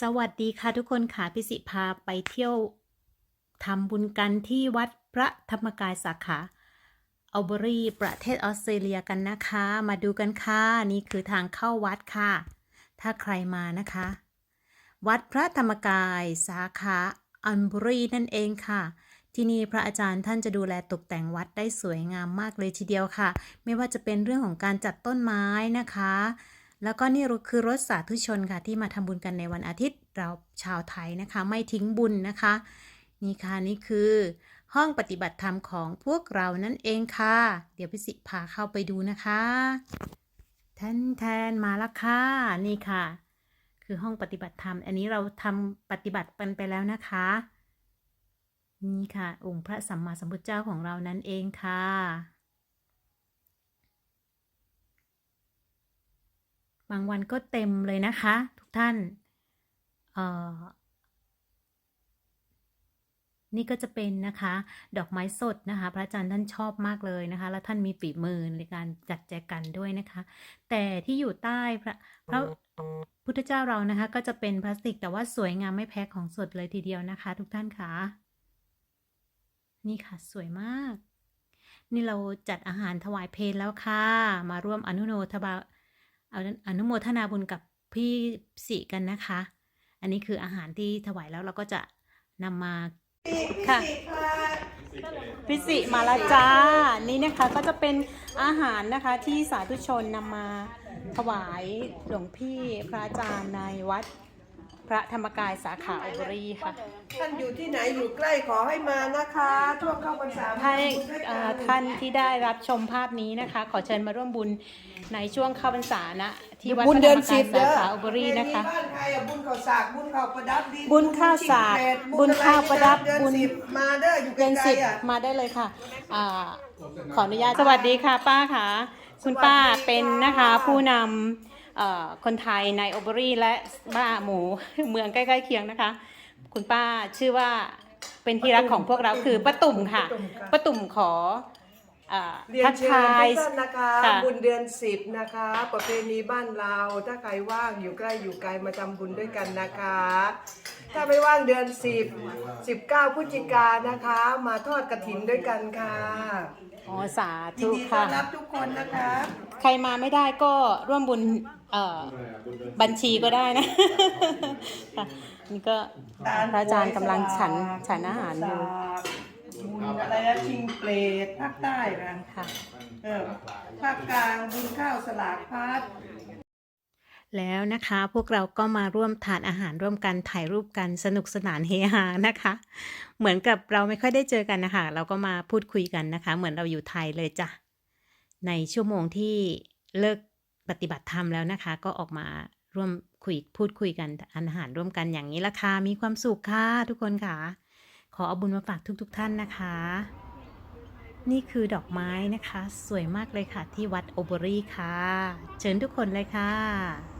สวัสดีค่ะทุกคนค่ะพิสิพาไปเที่ยวทำบุญกันที่วัดพระธรรมกายสาขาอัลเบอรีประเทศออสเตรเลียกันนะคะ มาดูกันค่ะ นี่คือทางเข้าวัดค่ะ ถ้าใครมานะคะ วัดพระธรรมกายสาขาอัลเบอรีนั่นเองค่ะ ที่นี่พระอาจารย์ท่านจะดูแลตกแต่งวัดได้สวยงามมากเลยทีเดียวค่ะ ไม่ว่าจะเป็นเรื่องของการจัดต้นไม้นะคะ แล้วก็นี่คือรถสาธุชนค่ะที่มาทำบุญกันในวันอาทิตย์ เราชาวไทยนะคะไม่ทิ้งบุญนะคะ นี่ค่ะนี่คือ ห้องปฏิบัติธรรมของพวกเรานั่นเองค่ะ เดี๋ยวพิสิพาเข้าไปดูนะคะแทนแทนมาล้วค่ะนี่ค่ะ คือห้องปฏิบัติธรรม อันนี้เราทำปฏิบัติกันไปแล้วนะคะ นี่ค่ะ องค์พระสัมมาสัมพุทธเจ้าของเรานั่นเองค่ะ บางวันก็เต็มเลยนะคะ ทุกท่านนี่ก็จะเป็นนะคะ ดอกไม้สดนะคะ พระอาจารย์ท่านชอบมากเลยนะคะ แล้วท่านมีฝีมือในการจัดแจกันด้วยนะคะ แต่ที่อยู่ใต้พระพระพุทธเจ้าเรานะคะ ก็จะเป็นพลาสติกแต่ว่าสวยงามไม่แพ้ของสดเลยทีเดียวนะคะ ทุกท่านค่ะ นี่ค่ะสวยมาก นี่เราจัดอาหารถวายเพลแล้วค่ะ มาร่วมอนุโมทบา เอาอนุโมทนาบุญกับพี่สิกันนะคะ อันนี้คืออาหารที่ถวายแล้วเราก็จะนำมาค่ะพี่สิมาแล้วจ้า นี่นะคะก็จะเป็นอาหารนะคะที่สาธุชนนำมาถวายหลวงพี่พระอาจารย์ในวัด พระธรรมกายสาขาอุบรีค่ะ ท่านอยู่ที่ไหนอยู่ใกล้ขอให้มานะคะช่วงเข้าพรรษาให้มาทำบุญด้วยเอ่กัอท่านที่ได้รับชมภาพนี้นะคะ ขอเชิญมาร่วมบุญในช่วงเข้าพรรษานะที่วัดพบุญระธรเดืรอนมกาสิยบสาเด้อขาอุบรีนะคะเพลงบ้านใครอะบุญข้าวสากบุญข้าวประดับดินบุญข้าวสากบุญบุญข้าวประดับเดือนบุญสิบมาเด้ออยู่ไกเดือนลสิบๆอะ มาได้เลยค่ะอ่าขออนุญาตสวัสดีค่ะป้าค่ะ คุณป้าเป็นนะคะผู้นำเอ่อ คนไทยในโอบรีและบ้าหมูเมืองใกล้ๆเคียงนะคะ คุณป้าชื่อว่าเป็นที่รักของพวกเราคือป้าตุ่มค่ะป้าตุ่มขออ่า เรียนทักเชิญทายทุกท่านนะคะ ค่ะบุญเดือนสิบนะคะ ประเพณีบ้านเรา ถ้าใครว่างอยู่ใกล้อยู่ไกลมาทำบุญด้วยกันนะคะ ถ้าไม่ว่างเดือนสิบสิบเก้าพฤศจิกายนนะคะ มาทอดกระถินด้วยกันค่ะอ๋อสายินธุดีต้อค่ะ นรับทุกคนนะคะ ใครมาไม่ได้ก็ร่วมบุญเอ่อบัญชีก็ได้นะ ค่ะนี่ก็พระอาจารย์กำลังฉันฉันอาหารอยู่บุญอะไรนะ ชิงเปรตภาคใต้นะค่ะเออภาคกลางบุญข้าวสลากพัดแล้วนะคะพวกเราก็มาร่วมทานอาหารร่วมกันถ่ายรูปกันสนุกสนานเฮฮานะคะ เหมือนกับเราไม่ค่อยได้เจอกันนะคะ เราก็มาพูดคุยกันนะคะ เหมือนเราอยู่ไทยเลยจ้ะในชั่วโมงที่เลิกปฏิบัติธรรมแล้วนะคะ ก็ออกมาร่วมคุยพูดคุยกันทานอาหารร่วมกันอย่างนี้ละค่ะมีความสุขค่ะทุกคนค่ะ ขอเอาบุญมาฝากทุก ๆทท่านนะคะ นี่คือดอกไม้นะคะ สวยมากเลยค่ะที่วัดโอเบอรี่ค่ะ เชิญทุกคนเลยค่ะ